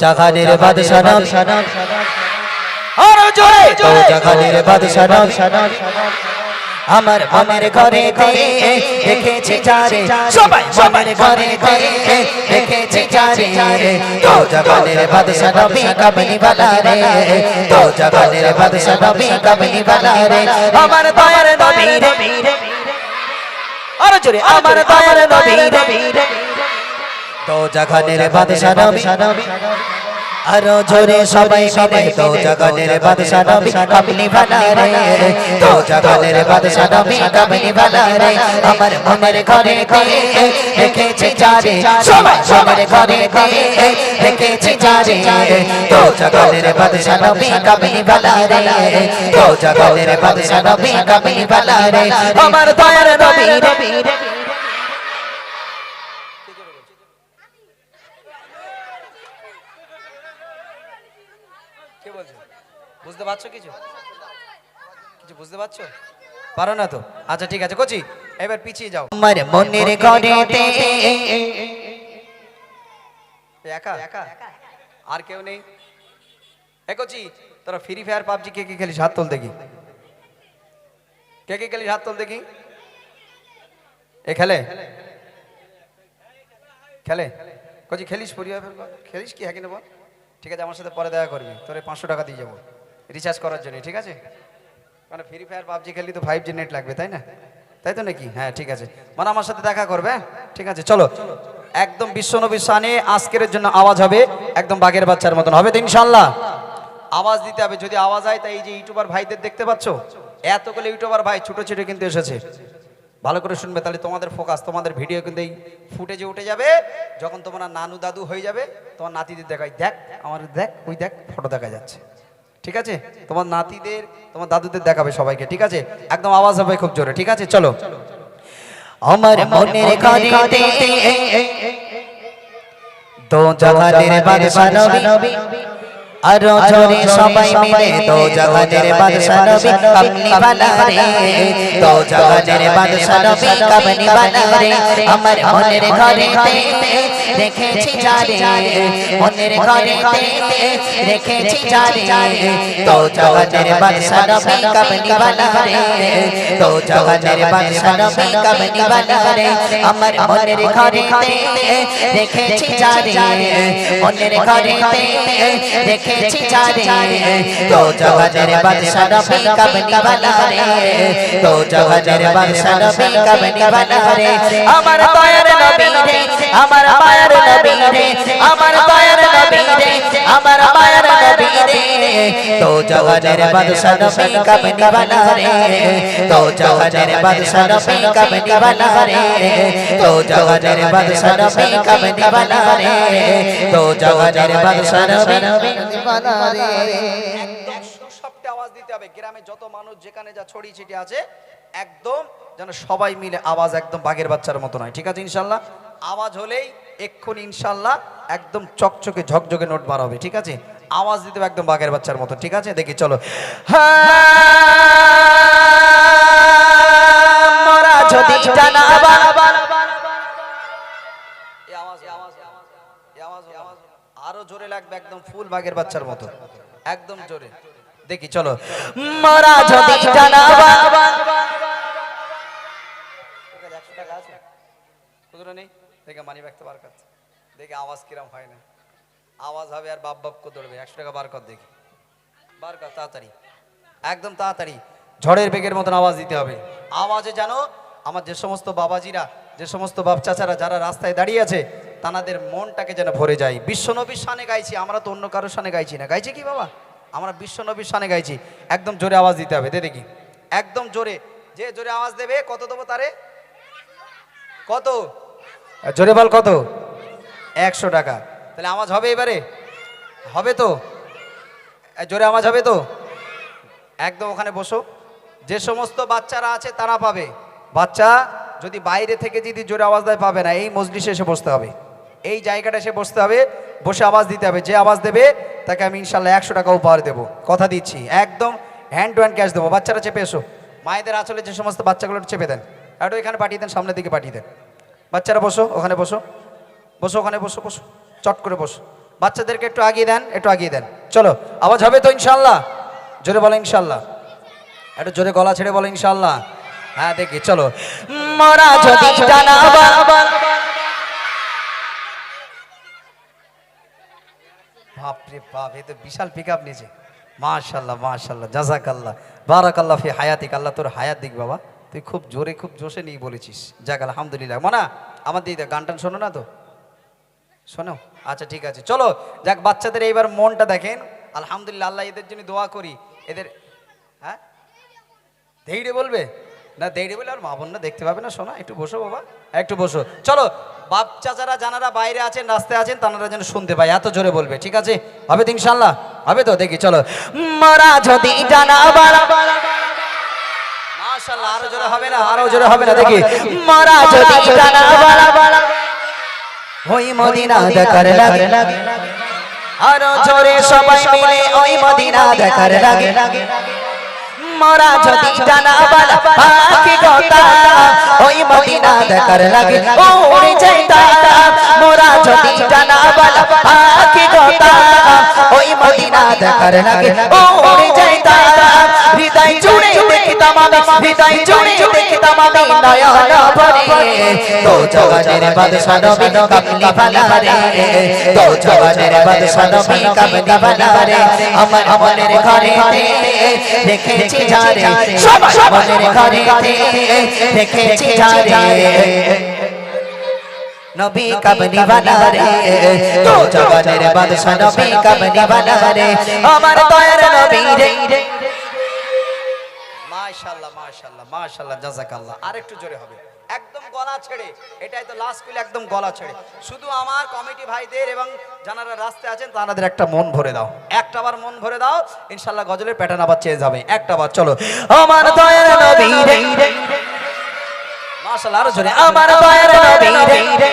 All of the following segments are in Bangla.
জাহানের বাদশাহ নাম। আরও জোরে তো জাহানের বাদশাহ নাম। আমার মনের ঘরে দেখেছি চারে সবাই মনের ঘরে দেখেছি চারে তো জাগানের বাদশা নবী কামনি বালা রে তো জাগানের বাদশা নবী কামনি বালা রে আমার দয়ার নবী রে আরও জোরে। আমার দয়ার নবী রে তো জাগানের বাদশা নবী। আরও জোরে সবাই মিলে তো জগনের বাদশা নবী কামলি বালা রে। তো জগনের বাদশা নবী কামলি বালা রে। আমার মনের ঘরে ঘরে রেখেছি চারে সবাই মনের ঘরে ঘরে রেখেছি চারে তো জগনের বাদশা নবী কামলি বালা রে। তো জগনের বাদশা নবী কামলি বালা রে। আমার দয়ার নবী রে। কে বলছো? বুঝতে পারছ কিছু? কিছু বুঝতে পারছ? পারো না তো? আচ্ছা ঠিক আছে কোচি এবার পিছিয়ে যাও। আমার মনের ঘরেতে একা? একা? আর কেউ নেই? এ কোচি তোরা ফ্রি ফায়ার পাবজি কে কে খেলিস? হাত তোল দেখি। কে কে খেলিস? হাত তোল দেখি। এ খেলে? খেলে? কোচি খেলিস? ফ্রি ফায়ার খেলিস কি? হ্যাঁ কিনা বল? ঠিক আছে, আমার সাথে পরে দেখা করবি। তোরে পাঁচশো টাকা দিয়ে যাব। রিচার্জ করার জন্য, ঠিক আছে? মানে ফ্রি ফায়ার পাবজি খেলি তো ফাইভ জি নেট লাগবে, তাই না? তাই তো নাকি? হ্যাঁ ঠিক আছে। মানে আমার সাথে দেখা করবে হ্যাঁ? ঠিক আছে, চলো। একদম বিশ্বনবী সানে আজকের জন্য আওয়াজ হবে, একদম বাঘের বাচ্চার মতন। হবে তো ইনশাল্লাহ আওয়াজ দিতে হবে। যদি আওয়াজ হয়, তাই এই যে ইউটিউবার ভাইদের দেখতে পাচ্ছ? এতগুলো ইউটিউবার ভাই, ছোট ছোট কিন্তু এসেছে। ভালো করে শুনবে তাহলে তোমাদের ফোকাস তোমাদের ভিডিও কিন্তু এই ফুটেজে উঠে যাবে। যখন তোমার নানু দাদু হয়ে যাবে তোমার নাতিদের দেখাই দেখ আমার দেখ ওই দেখ ফটো দেখা যাচ্ছে। ঠিক আছে? তোমার নাতিদের তোমার দাদুদের দেখাবে সবাইকে ঠিক আছে? একদম আওয়াজ হবে খুব জোরে ঠিক আছে? চলো। আমার মনের জাহানের বাদশা নবী আরও জোরে সবাই মিলে তো জাহানের বাদশা নবী কামলি বালা রে তো জাহানের বাদশা নবী কামলি বালা রে আমার মনের ঘরেতে রেখেছি যারে মনের ঘরেতে রেখেছি যারে তো জাহানের বাদশা নবী কামলি বালা রে তো জাহানের বাদশা নবী কামলি বালা রে আমার মনের ঘরেতে রেখেছি যারে মনের ঘরেতে রেখেছি যারে তো জাহানের বাদশা নবী কামলি বালা রে তো জাহানের বাদশা নবী কামলি বালা রে আমার দয়ার নবী রে আমার মায়ের নবী রে আমার দয়ার নবী রে আমার মায়ের নবী রে তো জাহানের বাদশা নবী কামলি বালা রে তো জাহানের বাদশা নবী কামলি বালা রে তো জাহানের বাদশা নবী কামলি বালা রে তো জাহানের বাদশা আওয়াজ দিতে হবে। গ্রামে যত মানুষ যেখানে যা ছড়িয়ে ছিটে আছে একদম যেন সবাই মিলে আওয়াজ একদম বাঘের বাচ্চার মতো নয়। ঠিক আছে ইনশাল্লাহ? আওয়াজ হলেই এক্ষুনি ইনশাল্লাহ একদম চকচকে ঝকঝকে নোট বার হবে। ঠিক আছে? আওয়াজ দিতে হবে একদম বাঘের বাচ্চার মতো। ঠিক আছে? দেখি চলো। যদি জানাবা আরও জোরে লাগবে একদম ফুল বাঘের বাচ্চার মতো। একদম জোরে। দেখি, চলো। মোরা যদি করছে। দেখে আওয়াজ হবে আর বাপ করে একশো টাকা বার কর দেখি। বার কর, তাড়াতাড়ি। একদম তাড়াতাড়ি। ঝড়ের বেগের মতন আওয়াজ দিতে হবে। আওয়াজে জানো আমার যে সমস্ত বাবাজিরা, যে সমস্ত বাপ চাচারা যারা রাস্তায় দাঁড়িয়ে আছে তানাদের মনটাকে যেন ভরে যায়। বিশ্বনবীর সানে গাইছি, আমরা তো অন্য কারোর সানে গাইছি না। গাইছি কি বাবা? আমরা বিশ্বনবীর সানে গাইছি। একদম জোরে আওয়াজ দিতে হবে দেখি। একদম জোরে। যে জোরে আওয়াজ দেবে, কত দেবো তারে? কত? জোরে বল কত? একশো টাকা। তাহলে আওয়াজ হবে এবারে? হবে তো? জোরে আওয়াজ হবে তো? একদম ওখানে বসো। যে সমস্ত বাচ্চারা আছে, তারা পাবে। বাচ্চা যদি বাইরে থেকে যদি জোরে আওয়াজ দেয়, পাবে না। এই মজলিসে এসে বসতে হবে। এই জায়গাটা এসে বসতে হবে বসে আওয়াজ দিতে হবে যে আওয়াজ দেবে তাকে আমি ইনশাল্লাহ একশো টাকা উপহার দেবো। কথা দিচ্ছি একদম হ্যান্ড টু হ্যান্ড ক্যাশ দেবো। বাচ্চারা চেপে এসো। মায়েদের আসলে যে সমস্ত বাচ্চাগুলো চেপে দেন। একটু এখানে পাঠিয়ে দেন সামনের দিকে পাঠিয়ে দেন। বাচ্চারা বসো ওখানে বসো। বসো ওখানে বসো বসো। চট করে বসো। বাচ্চাদেরকে একটু আগিয়ে দেন একটু আগিয়ে দেন। চলো আওয়াজ হবে তো ইনশাল্লাহ জোরে বলো ইনশাল্লাহ একটু জোরে গলা ছেড়ে বলো ইনশাল্লাহ হ্যাঁ দেখি চলো। মরা যদি জানাবা। বাপরে বাপ, এ তো বিশাল পিক আপ নিয়েছে। মাশাল্লাহ মাশাল্লাহ জাজাকাল্লাহ বারাকাল্লাহ ফি হায়াতিক, আল্লাহ তোর হায়াত দিক বাবা। তুই খুব জোরে, খুব জোশে নিয়ে বলেছিস। যাক, আলহামদুলিল্লাহ। মনা, আমার দিদি গান টান শোনো না তো? শোনো? আচ্ছা ঠিক আছে। চলো, যাক, বাচ্চাদের এইবার মনটা দেখেন। আলহামদুলিল্লাহ, আল্লাহ এদের জন্য দোয়া করি। এদের হ্যাঁ? ধৈর্য বলবে? না ধৈর্য বলে আর মা বোন না দেখতে পাবে না শোনা একটু বসো বাবা, একটু বসো। চলো, বাপ চাচারা, জানারা বাইরে আছেন, রাস্তায় আছেন, তারা যেন শুনতে পায়, এত জোরে বলবে, ঠিক আছে? হবে তো ইনশাল্লাহ হবে তো, দেখি, চলো। মরা যদি মাশাল্লাহ আরও জোরে হবে না, আরও জোরে হবে না, দেখি। মরা যদি ওই মদিনা দেখার লাগে। আরও জোরে সবাই মিলে ওই মদিনা দেখার লাগে। মরা যদি জানাবা পাখি কথা ওই মদিনা দেখার লাগে উড়ে যাইতা মোরা যদি জানাবা পাখি কথা ওই মদিনা দেখার লাগে উড়ে যাইতা হৃদয় জুড়ে দেখিতাম আমি হৃদয় জুড়ে দেখিতাম আমি নয়ন ভরে তো জগতের বাদশা নবী কামলি বালা রে তো জগতের বাদশা নবী কামলি বালা রে আমার মনের ঘরে দেখেছি যারে। সবাই মনের ঘরে দেখেছি যারে। নবী বালা রে তো জবানের বাদশা নবী বালা রে আমার দয়ার নবী রে। মাশাআল্লাহ মাশাআল্লাহ জাজাকাল্লাহ। আর একটু জোরে হবে। একদম গলা ছেড়ে, এটাই তো লাস্ট কুল একদম গলা ছেড়ে। শুধু আমার কমিটি ভাইদের এবং যারা রাস্তায় আছেন তাদের একটা মন ভরে দাও। একটা বার মন ভরে দাও, ইনশাল্লাহ গজলের প্যাটার্ন আবার চেঞ্জ হবে। একটা বার চলো। আমার দয়ার নবী রে। মাশাল্লাহ আরও জোরে। আমার দয়ার নবী রে।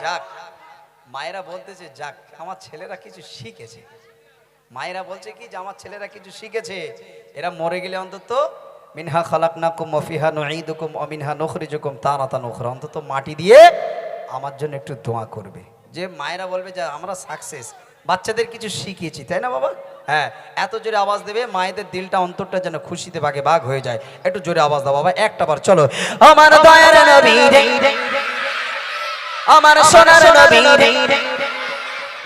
যাক, মায়েরা বলতেছে, যাক, আমার ছেলেরা কিছু শিখেছে। মায়েরা বলছে কি যে, আমার ছেলেরা কিছু শিখেছে। এরা মরে গেলে অন্তত মিনহা খালাকনাকুম মফিহা নুঈদুকুম অমিনহা নুখরিজুকুম তারাতা নুখরা অন্তত মাটি দিয়ে আমার জন্য একটু দোয়া করবে। যে মায়েরা বলবে যে আমরা সাকসেস বাচ্চাদের কিছু শিখিয়েছি, তাই না বাবা? হ্যাঁ এত জোরে আওয়াজ দেবে মায়েদের দিলটা অন্তরটা যেন খুশিতে বাগে বাঘ হয়ে যায়। একটু জোরে আওয়াজ দাও বাবা, একটা বার চলো। আমার আমার সোনার নবী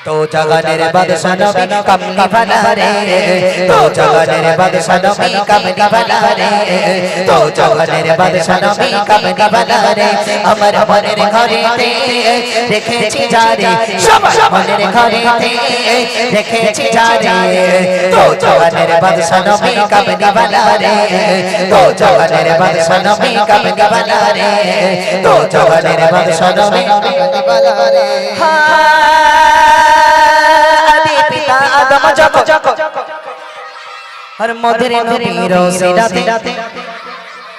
তো জগনের বাদশা নবী কামলি বালা রে তো জগনের বাদশা নবী কামলি বালা রে তো জগনের বাদশা নবী কামলি বালা রে আমার মনের ঘরেতে দেখেছি যারে সবার মনের ঘরেতে দেখেছি যারে তো জগনের বাদশা নবী কামলি বালা রে তো জগনের বাদশা নবী কামলি বালা রে তো জগনের বাদশা নবী কামলি বালা রে পিতা আদম জগৎ আর মধুর নবীর সিরাতে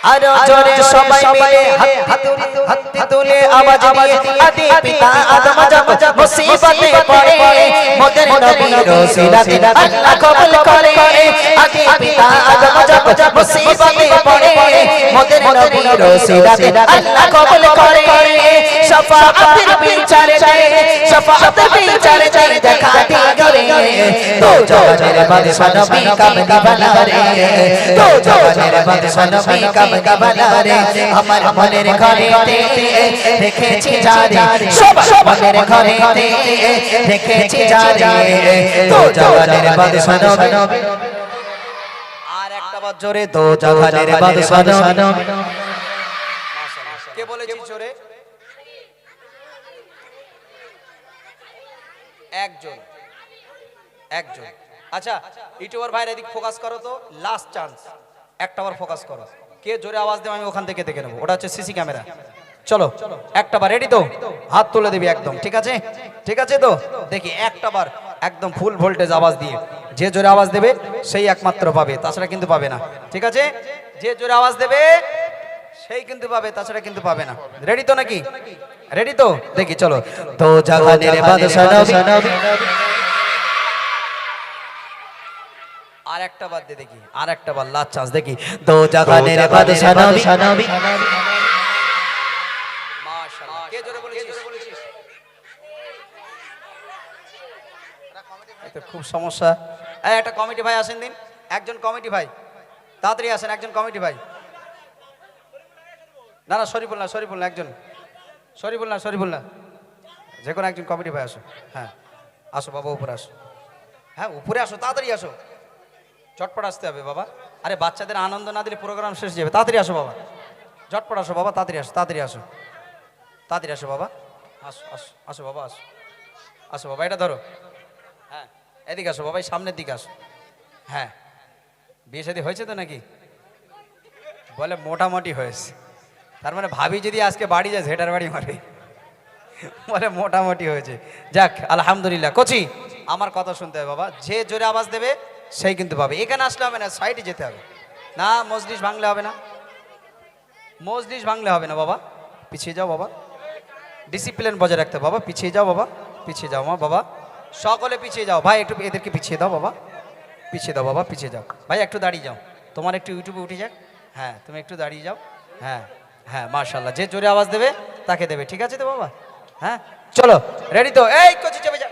আর জোরে সবাই মিলে হাত হাত তুলে আওয়াজ দিয়ে আদি পিতা আদম জগৎ মুসিবতে পড়ে মধুর নবীর সিরাতে আল্লাহ কবুল করে আদি পিতা আদম জগৎ মুসিবতে পড়ে মধুর নবীর সিরাতে আল্লাহ কবুল করে শফাআতের বিচারে শফাআতের বিচারে দেখা দিয়ে গরে তো জগতের বাদশা নবী কামলি বালা রে তো জগতের বাদশা নবী কামলি বালা রে আমার মনের ঘরেতে দেখেছি যারে সবার মনের ঘরেতে দেখেছি যারে তো জগতের বাদশা নবী আর একটা বার জোরে তো জগতের বাদশা নবী কে বলেছি জোরে? একজন। একজন। আচ্ছা ইউটিউবার ভাইরা এদিক ফোকাস করো তো লাস্ট চান্স একটা বার ফোকাস করো। কে জোরে আওয়াজ দেবে আমি ওখান থেকে দেখে নেব। ওটা হচ্ছে সিসি ক্যামেরা চলো একটা বার রেডি তো? হাত তুলে দিবি একদম ঠিক আছে? ঠিক আছে তো? দেখি একটা বার একদম ফুল ভোল্টেজ আওয়াজ দিয়ে যে জোরে আওয়াজ দেবে সেই একমাত্র পাবে তাছাড়া কিন্তু পাবে না। ঠিক আছে? যে জোরে আওয়াজ দেবে সেই কিন্তু পাবে তাছাড়া কিন্তু পাবে না। রেডি তো নাকি? রেডি তো? দেখি চলো। তো জগতের বাদশা নবী। আর একটা বাদ দিয়ে দেখি আর একটা বার লাস্ট চান্স দেখি। তো জগতের বাদশা নবী মাশাআল্লাহ কে জোরে বলেছিস এই তো খুব সমস্যা। একটা কমিটি ভাই আসেন দিন। একজন কমিটি ভাই। তাড়াতাড়ি আসেন, একজন কমিটি ভাই। না না শরীফুল না শরীফুল না একজন। শরীফুল না শরীফুল না যে কোনো একজন কমিটি ভাই আসো। হ্যাঁ আসো বাবা, উপরে আসো। হ্যাঁ উপরে আসো, তাড়াতাড়ি আসো। চটপট আসতে হবে বাবা। আরে, বাচ্চাদের আনন্দ না দিলে প্রোগ্রাম শেষ যাবে। তাড়াতাড়ি আসো বাবা। ঝটপট আসো বাবা, তাড়াতাড়ি আসো তাড়াতাড়ি আসো। তাড়াতাড়ি আসো বাবা। আসো আসো আসো বাবা, আসো। আসো বাবা, এটা ধরো। এদিকে আসো বাবা, এই সামনের দিকে আসো। হ্যাঁ। বিয়ে শাদী হয়েছে তো নাকি? বলে মোটামুটি হয়েছে। তার মানে ভাবি যদি আজকে বাড়ি যায় ঝেটার বাড়ি মারে বলে মোটামুটি হয়েছে। যাক, আলহামদুলিল্লাহ। কচি, আমার কথা শুনতে হবে বাবা। যে জোরে আওয়াজ দেবে, সেই কিন্তু পাবে। এখানে আসলে হবে না, সাইডে যেতে হবে। না, মজলিস ভাঙলে হবে না। মজলিস ভাঙলে হবে না বাবা। পিছিয়ে যাও বাবা। ডিসিপ্লিন বজায় রাখতে বাবা। পিছিয়ে যাও বাবা। পিছিয়ে যাও মা বাবা। সকলে পিছিয়ে যাও। ভাই, একটু এদেরকে পিছিয়ে দাও বাবা। পিছিয়ে দাও বাবা, পিছিয়ে যাও। ভাই, একটু দাঁড়িয়ে যাও। তোমার একটু ইউটিউবে উঠে যাক। হ্যাঁ তুমি একটু দাঁড়িয়ে যাও। হ্যাঁ হ্যাঁ মার্শাল্লাহ যে জোরে আওয়াজ দেবে, তাকে দেবে। ঠিক আছে তো বাবা? হ্যাঁ চলো রেডি তো? এই, কচি, চেপে যা।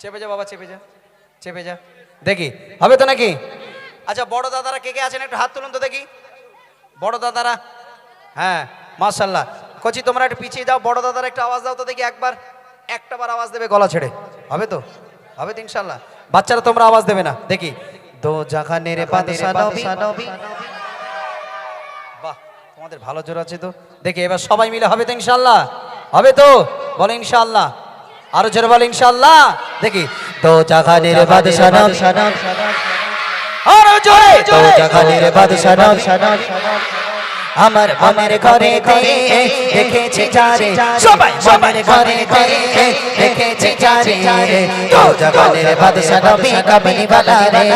চেপে যা বাবা, চেপে যা। চেপে যা। দেখি, হবে তো নাকি? আচ্ছা বড় দাদারা কে কে আছেন? একটু হাত তুলুন তো দেখি। বড় দাদারা? হ্যাঁ মার্শাল্লাহ কচি, তোমরা একটু পিছিয়ে যাও। বড় দাদারা, একটু আওয়াজ দাও তো দেখি একবার। একটা বার আওয়াজ দেবে গলা ছেড়ে। হবে তো? হবে তো ইনশাল্লাহ বাচ্চারা তোমরা আওয়াজ দেবে না। দেখি। দো জাহানের বাদশা নবী বাহ তোমাদের ভালো জোর আছে তো। দেখি এবার সবাই মিলে হবে তো ইনশাল্লাহ হবে তো? বলো ইনশাল্লাহ আরও জোরে বলো ইনশাল্লাহ দেখি। দো জাহানের বাদশা নবী আরও জোরে। দো জাহানের বাদশা নবী আমার মনের ঘরে দেখেছি যারে সবাই, মনের ঘরে দেখেছি যারে তো জাগানের বাদশা নবী কামনি বালা রে।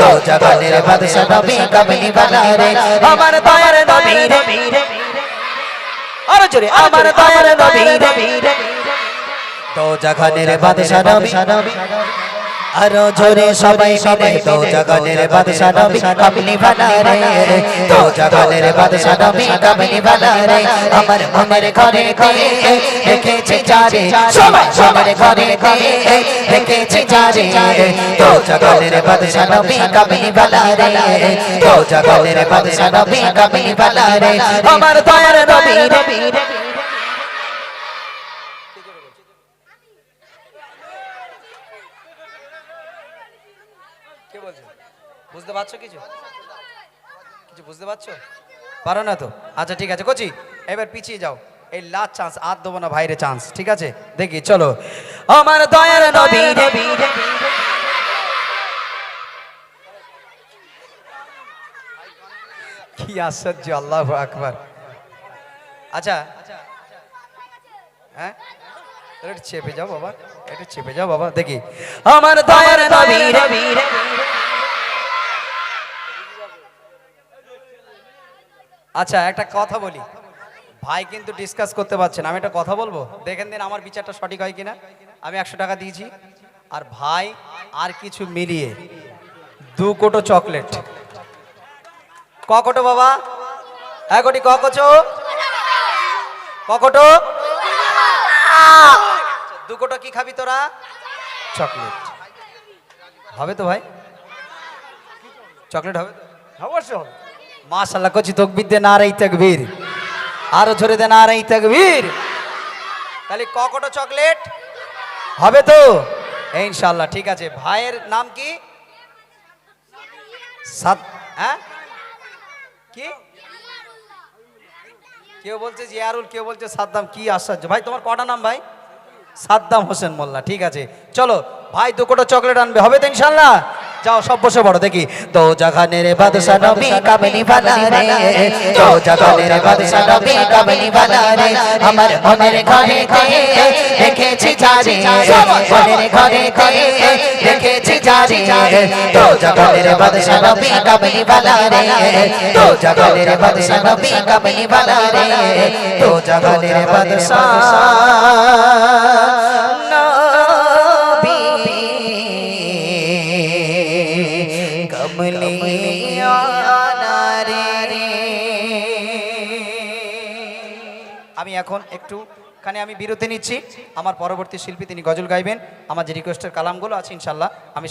তো জাগানের বাদশা নবী কামনি বালা রে। আমার দয়ার নবী রে। আরও জোরে আমার দয়ার নবী রে তো জাগানের বাদশা নবী আরও জোরে সবাই মিলে তো জাগানের বাদশা নবী কামনি বালা রে তো জাগানের বাদশা নবী কামনি বালা রে আমার মনের ঘরে দেখেছি যারে সবাই সবার ঘরে ঘরে দেখেছি যারে তো জাগানের বাদশা নবী কামনি বালা রে তো জাগানের বাদশা নবী কামনি বালা রে আমার দয়ার নবী রে কে বলছো বুঝতে পারছ কিছু? কিছু বুঝতে পারছ? পারো না তো? আচ্ছা ঠিক আছে, কোচি, এবার পিছিয়ে যাও। এই লাস্ট চান্স আর দেবো না ভাইরে চান্স ঠিক আছে? দেখি, চলো। আমার দয়ার নবী কি আশ্চর্য, আল্লাহ আকবার। আচ্ছা হ্যাঁ? চেপে যাও বাবা, একটু চেপে যাও বাবা, দেখি। আমার দয়ার নবী আচ্ছা একটা কথা বলি। ভাই কিন্তু ডিসকাস করতে পারছেন আমি একটা কথা বলব? দেখেন দিন আমার বিচারটা সঠিক হয় কিনা? আমি একশো টাকা দিয়েছি। আর ভাই আর কিছু মিলিয়ে দু কোটো চকলেট। ক কোটো বাবা? এক কোটি ক কোচো ক দু কোটো কি খাবি তোরা? চকলেট। হবে তো ভাই? চকলেট হবে অবশ্যই হবে। মাশাল্লাহ কচি তকবির দে নারাই তকবীর। আরও জোরে দে নারাই তকবীর। তাহলে ককটো চকলেট? হবে তো? ইনশাল্লাহ ঠিক আছে। ভাইয়ের নাম কি? সাদ হ্যাঁ? কি? কেউ বলছে জিয়ারুল, কেউ বলছে সাদ্দাম, কি আশ্চর্য। ভাই, তোমার কটা নাম ভাই? সাদ্দাম হোসেন মোল্লা, ঠিক আছে। চলো, ভাই, দু কোটো চকলেট আনবে। হবে তো ইনশাল্লাহ যাও, সব বসে পড়ো, দেখি। তো জাগানের বাদশা নবী কামনি বালা রে। তো জাগানের বাদশা নবী কামনি বালা রে। আমার মনের ঘরে দেখেছি যারে মনের ঘরে দেখেছি যারে তো জাগানের বাদশা নবী কামনি বালা রে। তো জাগানের বাদশা নবী কামনি বালা রে। তো জাগানের বাদশা এখন একটু এখানে আমি বিরতি নিচ্ছি। আমার পরবর্তী শিল্পী তিনি গজল গাইবেন। আমার যে রিকোয়েস্টের কালামগুলো আছে ইনশাল্লাহ আমি